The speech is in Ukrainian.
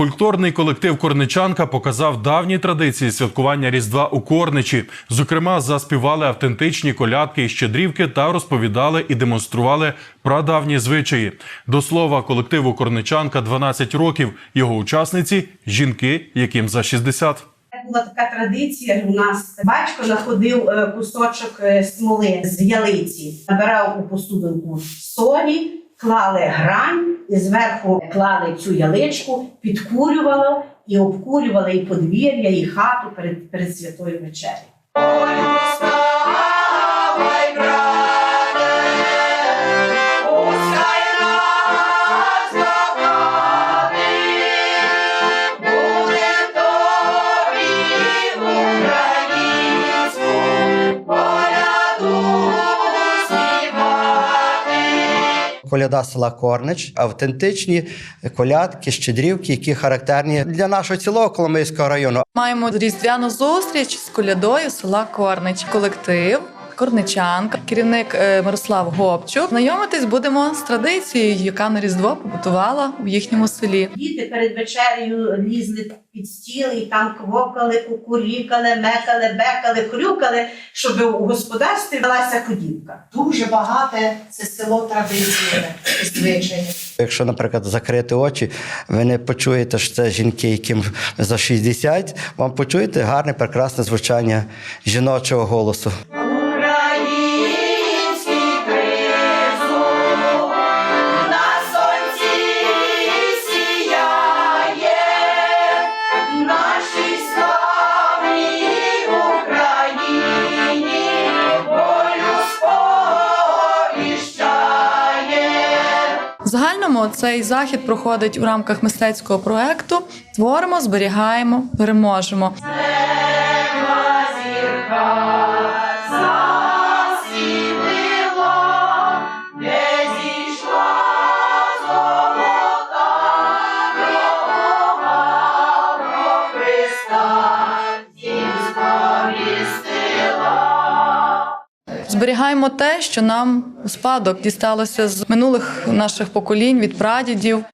Фольклорний колектив Корничанка показав давні традиції святкування Різдва у Корничі. Зокрема, заспівали автентичні колядки і щедрівки та розповідали і демонстрували прадавні звичаї. До слова, колективу Корничанка 12 років. Його учасниці жінки, яким за 60. Була така традиція у нас. Батько знаходив е, кусочок е, смоли з ялиці, набирав у посудинку солі, клали грань і зверху клали цю яличку, підкурювали і обкурювали і подвір'я, і хату перед, перед святою вечерею. Коляда села Корнич, автентичні колядки, щедрівки, які характерні для нашого цілого Коломийського району. Маємо різдвяну зустріч з колядою села Корнич. Колектив. Корничанка, керівник е, Мирослав Гопчук. Знайомитись будемо з традицією, яка на Різдво побутувала в їхньому селі. Діти перед вечерею лізли під стіл і там квокали, кукурікали, мекали, бекали, хрюкали, щоб у господарстві велася ходівка. Дуже багате це село традиції, звичаїв. Якщо, наприклад, закрити очі, ви не почуєте, що це жінки, яким за 60, вам почуєте гарне, прекрасне звучання жіночого голосу. Загальному цей захід проходить у рамках мистецького проекту. Творимо, зберігаємо, переможемо. Зберігаємо те, що нам у спадок дісталося з минулих наших поколінь від прадідів.